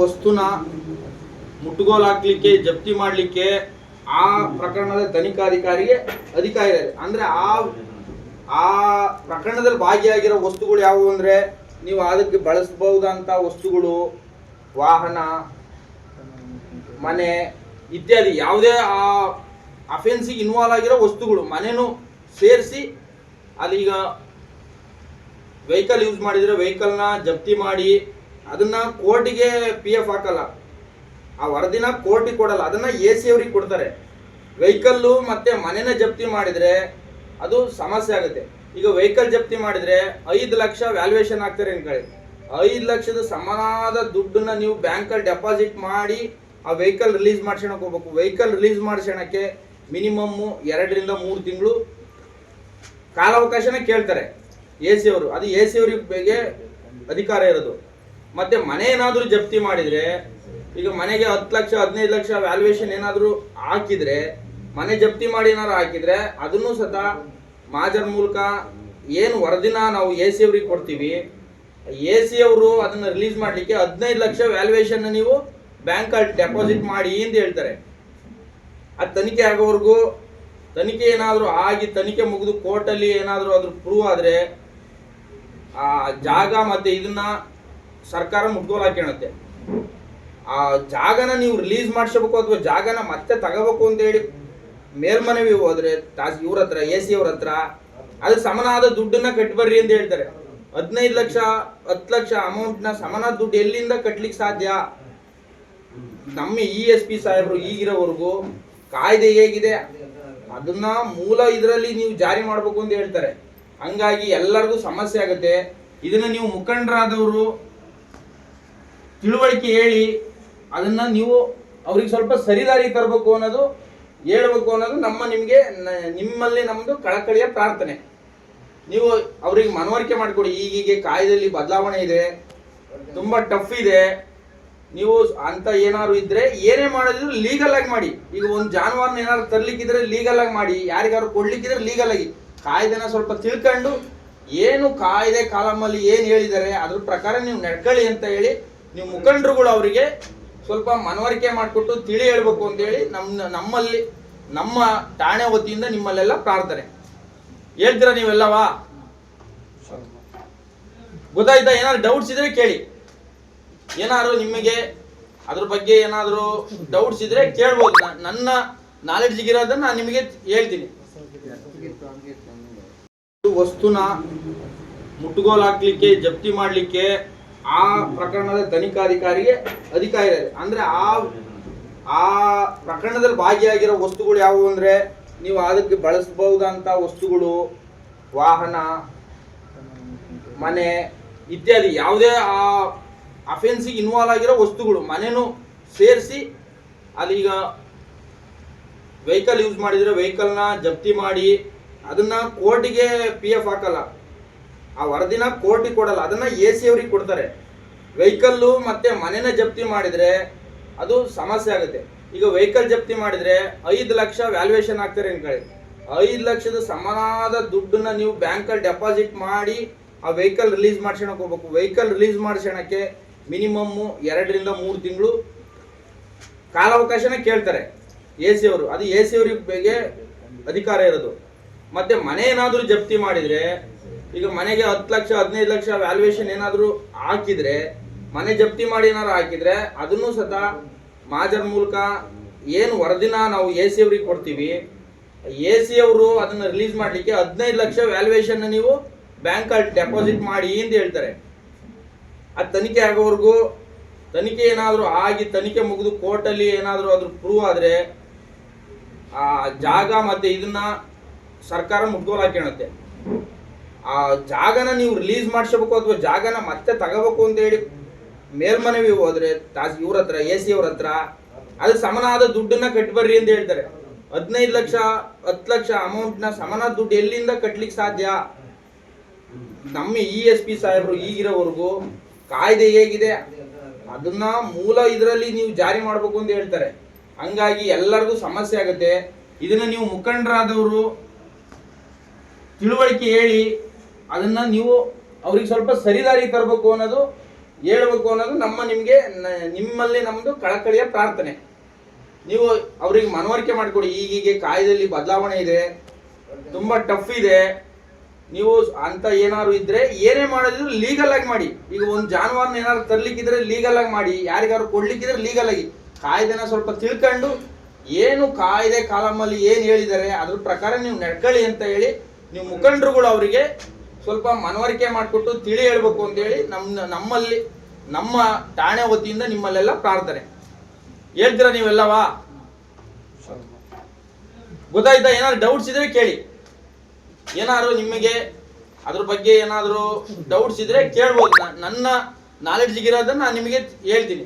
ವಸ್ತುನ ಮುಟ್ಟುಗೋಲಾಕ್ಲಿಕ್ಕೆ, ಜಪ್ತಿ ಮಾಡಲಿಕ್ಕೆ ಆ ಪ್ರಕರಣದ ತನಿಖಾಧಿಕಾರಿಗೆ ಅಧಿಕಾರ ಇದೆ. ಅಂದ್ರೆ ಆ ಆ ಪ್ರಕರಣದಲ್ಲಿ ಭಾಗಿಯಾಗಿರೋ ವಸ್ತುಗಳು ಯಾವುವು ಅಂದ್ರೆ ನೀವು ಅದಕ್ಕೆ ಬಳಸಬಹುದಂತ ವಸ್ತುಗಳು, ವಾಹನ, ಮನೆ ಇತ್ಯಾದಿ. ಯಾವುದೇ ಆ ಅಫೆನ್ಸಿಗೆ ಇನ್ವಾಲ್ವ್ ಆಗಿರೋ ವಸ್ತುಗಳು, ಮನೆನೂ ಸೇರಿಸಿ ಅಲ್ಲಿಗ ವೆಹಿಕಲ್ ಯೂಸ್ ಮಾಡಿದ್ರೆ ವೆಹಿಕಲ್ನ ಜಪ್ತಿ ಮಾಡಿ ಅದನ್ನ ಕೋರ್ಟಿಗೆ ಪಿ ಎಫ್ ಹಾಕಲ್ಲ. ಆ ವರದಿನ ಕೋರ್ಟಿಗೆ ಕೊಡಲ್ಲ. ಅದನ್ನ ಎ ಸಿ ಅವ್ರಿಗೆ ಕೊಡ್ತಾರೆ. ವೆಹಿಕಲ್ಲು ಮತ್ತೆ ಮನೆನ ಜಪ್ತಿ ಮಾಡಿದ್ರೆ ಅದು ಸಮಸ್ಯೆ ಆಗುತ್ತೆ. ಈಗ ವೆಹಿಕಲ್ ಜಪ್ತಿ ಮಾಡಿದ್ರೆ ಐದು ಲಕ್ಷ ವ್ಯಾಲ್ಯೂಯೇಷನ್ ಆಗ್ತಾರೆ ಅನ್ಕೊಳ್ಳಿ ಐದು ಲಕ್ಷದ ಸಮಾನದ ದುಡ್ಡನ್ನ ನೀವು ಬ್ಯಾಂಕಲ್ಲಿ ಡೆಪಾಸಿಟ್ ಮಾಡಿ ಆ ವೆಹಿಕಲ್ ರಿಲೀಸ್ ಮಾಡ್ಸೋಣಕ್ಕೆ ಹೋಗ್ಬೇಕು. ವೆಹಿಕಲ್ ರಿಲೀಸ್ ಮಾಡ್ಸೋಣಕ್ಕೆ ಮಿನಿಮಮ್ಮು ಎರಡರಿಂದ ಮೂರು ತಿಂಗಳು ಕಾಲಾವಕಾಶನ ಕೇಳ್ತಾರೆ. ಎ ಸಿ ಅವರು. ಅದು ಎ ಸಿ ಅವ್ರಿಗೆ ಅಧಿಕಾರ ಇರೋದು. ಮತ್ತೆ ಮನೆ ಏನಾದರೂ ಜಪ್ತಿ ಮಾಡಿದ್ರೆ, ಈಗ ಮನೆಗೆ ಹತ್ತು ಲಕ್ಷ, ಹದಿನೈದು ಲಕ್ಷ ವ್ಯಾಲ್ಯೂಯೇಷನ್ ಏನಾದರೂ ಹಾಕಿದ್ರೆ, ಮನೆ ಜಪ್ತಿ ಮಾಡಿ ಏನಾದ್ರು ಹಾಕಿದ್ರೆ, ಅದನ್ನು ಸತ ಮಾಜರ್ ಮೂಲಕ ಏನು ವರದಿನ ನಾವು ಎ ಸಿ ಅವ್ರಿಗೆ ಕೊಡ್ತೀವಿ. ಎ ಸಿ ಅವರು ಅದನ್ನ ರಿಲೀಸ್ ಮಾಡಲಿಕ್ಕೆ ಹದಿನೈದು ಲಕ್ಷ ವ್ಯಾಲ್ಯೂಯೇಷನ್ ನೀವು ಬ್ಯಾಂಕಲ್ಲಿ ಡೆಪಾಸಿಟ್ ಮಾಡಿ ಅಂತ ಹೇಳ್ತಾರೆ. ಆ ತನಿಖೆ ಆಗೋವರೆಗೂ ತನಿಖೆ ಏನಾದರೂ ಆಗಿ ತನಿಖೆ ಮುಗಿದು ಕೋರ್ಟಲ್ಲಿ ಏನಾದರೂ ಅದ್ರ ಪ್ರೂವ್ ಆದರೆ, ಆ ಜಾಗ ಮತ್ತೆ ಇದನ್ನ ಸರ್ಕಾರ ಮುಟ್ಗೋಲ್ ಹಾಕ್ಯಣತ್ತೆ ಆ ಜಾಗನ ನೀವು ರಿಲೀಸ್ ಮಾಡಿಸಬೇಕು ಅಥವಾ ಜಾಗನ ಮತ್ತೆ ತಗೋಬೇಕು ಅಂತ ಹೇಳಿ ಮೇಲ್ಮನವಿ ಹೋದ್ರೆ ತಾಸ್ ಇವ್ರ ಹತ್ರ ಎ ಸಿ ಅವ್ರ ಹತ್ರ ಅದಕ್ಕೆ ಸಮನಾದ ದುಡ್ಡನ್ನ ಕಟ್ಬರ್ರಿ ಅಂತ ಹೇಳ್ತಾರೆ. ಹದಿನೈದು ಲಕ್ಷ, ಹತ್ತು ಲಕ್ಷ ಅಮೌಂಟ್ನ ಸಮನಾದ ದುಡ್ಡು ಎಲ್ಲಿಂದ ಕಟ್ಲಿಕ್ಕೆ ಸಾಧ್ಯ? ನಮ್ಮ ಇ ಎಸ್ ಪಿ ಸಾಹೇಬ್ರು ಈಗಿರೋವರೆಗೂ ಕಾಯ್ದೆ ಹೇಗಿದೆ. ಅದನ್ನ ಮೂಲ ಇದರಲ್ಲಿ ನೀವು ಜಾರಿ ಮಾಡ್ಬೇಕು ಅಂತ ಹೇಳ್ತಾರೆ. ಹಂಗಾಗಿ ಎಲ್ಲರಿಗೂ ಸಮಸ್ಯೆ ಆಗುತ್ತೆ. ಇದನ್ನ ನೀವು ಮುಖಂಡರಾದವರು ತಿಳುವಳಿಕೆ ಹೇಳಿ ಅದನ್ನ ನೀವು ಅವ್ರಿಗೆ ಸ್ವಲ್ಪ ಸರಿದಾರಿ ತರಬೇಕು ಅನ್ನೋದು, ಹೇಳ್ಬೇಕು ಅನ್ನೋದು ನಮ್ಮ ನಿಮಗೆ, ನಿಮ್ಮಲ್ಲಿ ನಮ್ಮದು ಕಳಕಳಿಯ ಪ್ರಾರ್ಥನೆ. ನೀವು ಅವ್ರಿಗೆ ಮನವರಿಕೆ ಮಾಡಿಕೊಡಿ. ಈಗೀಗೆ ಕಾಯ್ದೆಯಲ್ಲಿ ಬದಲಾವಣೆ ಇದೆ, ತುಂಬಾ ಟಫ್ ಇದೆ. ನೀವು ಅಂತ ಏನಾದ್ರು ಇದ್ರೆ ಏನೇ ಮಾಡಿದ್ರು ಲೀಗಲ್ ಆಗಿ ಮಾಡಿ. ಈಗ ಒಂದು ಜಾನುವಾರನ ಏನಾದ್ರು ತರ್ಲಿಕ್ಕಿದ್ರೆ ಲೀಗಲ್ ಆಗಿ ಮಾಡಿ. ಯಾರಿಗಾದ್ರು ಕೊಡ್ಲಿಕ್ಕಿದ್ರೆ ಲೀಗಲ್ ಆಗಿ. ಕಾಯ್ದೆನ ಸ್ವಲ್ಪ ತಿಳ್ಕೊಂಡು, ಏನು ಕಾಯ್ದೆ ಕಾಲಮಲ್ಲಿ ಏನು ಹೇಳಿದ್ದಾರೆ, ಅದ್ರ ಪ್ರಕಾರ ನೀವು ನಡ್ಕೊಳ್ಳಿ ಅಂತ ಹೇಳಿ ನೀವು ಮುಖಂಡರುಗಳು ಅವರಿಗೆ ಸ್ವಲ್ಪ ಮನವರಿಕೆ ಮಾಡಿಕೊಟ್ಟು ತಿಳಿ ಹೇಳ್ಬೇಕು ಅಂತ ಹೇಳಿ ನಮ್ಮ ನಮ್ಮಲ್ಲಿ, ನಮ್ಮ ಠಾಣೆ ವತಿಯಿಂದ ನಿಮ್ಮಲ್ಲೆಲ್ಲ ಪ್ರಾರ್ಥನೆ. ಹೇಳ್ತೀರಾ ನೀವೆಲ್ಲವಾ? ಗೊತ್ತಾಯ್ತಾ? ಏನಾದ್ರು ಡೌಟ್ಸ್ ಇದ್ರೆ ಕೇಳಿ. ಏನಾದ್ರು ನಿಮಗೆ ಅದ್ರ ಬಗ್ಗೆ ಏನಾದರೂ ಡೌಟ್ಸ್ ಇದ್ರೆ ಕೇಳ್ಬೋದು. ನನ್ನ ನಾಲೆಡ್ಜ್ ಇರೋದನ್ನ ನಾನು ನಿಮಗೆ ಹೇಳ್ತೀನಿ. ವಸ್ತುನ ಮುಟ್ಟುಗೋಲು ಹಾಕ್ಲಿಕ್ಕೆ, ಜಪ್ತಿ ಮಾಡಲಿಕ್ಕೆ ಆ ಪ್ರಕರಣದ ತನಿಖಾಧಿಕಾರಿಗೆ ಅಧಿಕಾರ ಅಂದ್ರೆ ಆ ಆ ಪ್ರಕರಣದಲ್ಲಿ ಭಾಗಿಯಾಗಿರೋ ವಸ್ತುಗಳು ಯಾವುವು ಅಂದ್ರೆ ನೀವು ಅದಕ್ಕೆ ಬಳಸಬಹುದಂತ ವಸ್ತುಗಳು, ವಾಹನ, ಮನೆ ಇತ್ಯಾದಿ. ಯಾವುದೇ ಆ ಅಫೆನ್ಸಿಗೆ ಇನ್ವಾಲ್ವ್ ಆಗಿರೋ ವಸ್ತುಗಳು, ಮನೆನೂ ಸೇರಿಸಿ ಅಲ್ಲಿ ಈಗ ವೆಹಿಕಲ್ ಯೂಸ್ ಮಾಡಿದ್ರೆ ವೆಹಿಕಲ್ನ ಜಪ್ತಿ ಮಾಡಿ ಅದನ್ನ ಕೋರ್ಟಿಗೆ ಪಿ ಎಫ್ ಹಾಕಲ್ಲ. ಆ ವರದಿನ ಕೋರ್ಟಿಗೆ ಕೊಡಲ್ಲ, ಅದನ್ನ ಎ ಸಿ ಅವ್ರಿಗೆ ಕೊಡ್ತಾರೆ. ವೆಹಿಕಲ್ಲು ಮತ್ತೆ ಮನೆನ ಜಪ್ತಿ ಮಾಡಿದ್ರೆ ಅದು ಸಮಸ್ಯೆ ಆಗುತ್ತೆ. ಈಗ ವೆಹಿಕಲ್ ಜಪ್ತಿ ಮಾಡಿದ್ರೆ ಐದು ಲಕ್ಷ ವ್ಯಾಲ್ಯೂಯೇಷನ್ ಆಗ್ತಾರೆ ಅನ್ಕೊಳ್ಳಿ ಐದು ಲಕ್ಷದ ಸಮನಾದ ದುಡ್ಡನ್ನ ನೀವು ಬ್ಯಾಂಕಲ್ಲಿ ಡೆಪಾಸಿಟ್ ಮಾಡಿ ಆ ವೆಹಿಕಲ್ ರಿಲೀಸ್ ಮಾಡ್ಸೋಣಕ್ಕೆ ಹೋಗ್ಬೇಕು. ವೆಹಿಕಲ್ ರಿಲೀಸ್ ಮಾಡ್ಸೋಣಕ್ಕೆ ಮಿನಿಮಮ್ಮು ಎರಡರಿಂದ ಮೂರು ತಿಂಗಳು ಕಾಲಾವಕಾಶನ ಕೇಳ್ತಾರೆ ಎ ಸಿ ಅವರು. ಅದು ಎ ಸಿ ಅವ್ರಿಗೆ ಅಧಿಕಾರ ಇರೋದು. ಮತ್ತೆ ಮನೆ ಏನಾದರೂ ಜಪ್ತಿ ಮಾಡಿದ್ರೆ ಈಗ ಮನೆಗೆ ಹತ್ತು ಲಕ್ಷ, ಹದಿನೈದು ಲಕ್ಷ ವ್ಯಾಲ್ಯೂಯೇಷನ್ ಏನಾದರೂ ಹಾಕಿದ್ರೆ, ಮನೆ ಜಪ್ತಿ ಮಾಡಿ ಏನಾದ್ರು ಹಾಕಿದ್ರೆ, ಅದನ್ನು ಸತ ಮಾಜರ್ ಮೂಲಕ ಏನು ವರದಿನ ನಾವು ಎ ಸಿ ಅವ್ರಿಗೆ ಕೊಡ್ತೀವಿ. ಎ ಸಿ ಅವರು ಅದನ್ನ ರಿಲೀಸ್ ಮಾಡಲಿಕ್ಕೆ ಹದಿನೈದು ಲಕ್ಷ ವ್ಯಾಲ್ಯೂಯೇಷನ್ ನೀವು ಬ್ಯಾಂಕಲ್ಲಿ ಡೆಪಾಸಿಟ್ ಮಾಡಿ ಅಂತ ಹೇಳ್ತಾರೆ. ಆ ತನಿಖೆ ಆಗೋವರೆಗೂ ತನಿಖೆ ಏನಾದರೂ ಆಗಿ ತನಿಖೆ ಮುಗಿದು ಕೋರ್ಟಲ್ಲಿ ಏನಾದರೂ ಅದ್ರ ಪ್ರೂವ್ ಆದರೆ ಆ ಜಾಗ ಮತ್ತೆ ಇದನ್ನ ಸರ್ಕಾರ ಮುಟ್ಗೋಲ್ ಹಾಕ್ಯಣತ್ತೆ ಆ ಜಾಗನ ನೀವು ರಿಲೀಸ್ ಮಾಡಿಸಬೇಕು ಅಥವಾ ಜಾಗನ ಮತ್ತೆ ತಗೋಬೇಕು ಅಂತ ಹೇಳಿ ಮೇಲ್ಮನವಿ ಹೋದ್ರೆ ತಾಸ್ ಇವ್ರ ಹತ್ರ ಎ ಸಿ ಅವ್ರ ಹತ್ರ ಅದಕ್ಕೆ ಸಮನಾದ ದುಡ್ಡನ್ನ ಕಟ್ಬರ್ರಿ ಅಂತ ಹೇಳ್ತಾರೆ. ಹದಿನೈದು ಲಕ್ಷ, ಹತ್ತು ಲಕ್ಷ ಅಮೌಂಟ್ನ ಸಮನಾದ ದುಡ್ಡು ಎಲ್ಲಿಂದ ಕಟ್ಲಿಕ್ಕೆ ಸಾಧ್ಯ? ನಮ್ಮ ಇ ಎಸ್ ಪಿ ಸಾಹೇಬರು ಈಗಿರೋವರೆಗೂ ಕಾಯ್ದೆ ಹೇಗಿದೆ. ಅದನ್ನ ಮೂಲ ಇದರಲ್ಲಿ ನೀವು ಜಾರಿ ಮಾಡ್ಬೇಕು ಅಂತ ಹೇಳ್ತಾರೆ. ಹಂಗಾಗಿ ಎಲ್ಲರಿಗೂ ಸಮಸ್ಯೆ ಆಗುತ್ತೆ. ಇದನ್ನ ನೀವು ಮುಖಂಡರಾದವರು ತಿಳುವಳಿಕೆ ಹೇಳಿ ಅದನ್ನ ನೀವು ಅವ್ರಿಗೆ ಸ್ವಲ್ಪ ಸರಿದಾರಿ ತರಬೇಕು ಅನ್ನೋದು, ಹೇಳ್ಬೇಕು ಅನ್ನೋದು ನಮ್ಮ ನಿಮಗೆ ನಿಮ್ಮಲ್ಲಿ ನಮ್ಮದು ಕಳಕಳಿಯ ಪ್ರಾರ್ಥನೆ. ನೀವು ಅವ್ರಿಗೆ ಮನವರಿಕೆ ಮಾಡಿಕೊಡಿ. ಈಗೀಗೆ ಕಾಯ್ದೆಯಲ್ಲಿ ಬದಲಾವಣೆ ಇದೆ, ತುಂಬಾ ಟಫ್ ಇದೆ. ನೀವು ಅಂತ ಏನಾದ್ರು ಇದ್ರೆ ಏನೇ ಮಾಡಿದ್ರು ಲೀಗಲ್ ಆಗಿ ಮಾಡಿ. ಈಗ ಒಂದು ಜಾನುವಾರನ್ನ ಏನಾದ್ರು ತರ್ಲಿಕ್ಕಿದ್ರೆ ಲೀಗಲ್ ಆಗಿ ಮಾಡಿ. ಯಾರಿಗಾದ್ರು ಕೊಡ್ಲಿಕ್ಕಿದ್ರೆ ಲೀಗಲ್ ಆಗಿ. ಕಾಯ್ದೆನ ಸ್ವಲ್ಪ ತಿಳ್ಕೊಂಡು, ಏನು ಕಾಯ್ದೆ ಕಾಲಮಲ್ಲಿ ಏನು ಹೇಳಿದ್ದಾರೆ, ಅದ್ರ ಪ್ರಕಾರ ನೀವು ನಡ್ಕೊಳ್ಳಿ ಅಂತ ಹೇಳಿ, ನೀವು ಮುಖಂಡರುಗಳು ಅವರಿಗೆ ಸ್ವಲ್ಪ ಮನವರಿಕೆ ಮಾಡಿಕೊಟ್ಟು ತಿಳಿ ಹೇಳ್ಬೇಕು ಅಂತ ಹೇಳಿ ನಮ್ಮ ನಮ್ಮಲ್ಲಿ, ನಮ್ಮ ಠಾಣೆ ವತಿಯಿಂದ ನಿಮ್ಮಲ್ಲೆಲ್ಲ ಪ್ರಾರ್ಥನೆ. ಹೇಳ್ತೀರಾ ನೀವೆಲ್ಲವಾ ಗೊತ್ತಾಯ್ತಾ? ಏನಾದ್ರು ಡೌಟ್ಸ್ ಇದ್ರೆ ಕೇಳಿ. ಏನಾದ್ರು ನಿಮಗೆ ಅದ್ರ ಬಗ್ಗೆ ಏನಾದರೂ ಡೌಟ್ಸ್ ಇದ್ರೆ ಕೇಳ್ಬೋದು. ನನ್ನ ನಾಲೆಡ್ಜ್ಗಿರೋದನ್ನ ನಾನು ನಿಮಗೆ ಹೇಳ್ತೀನಿ.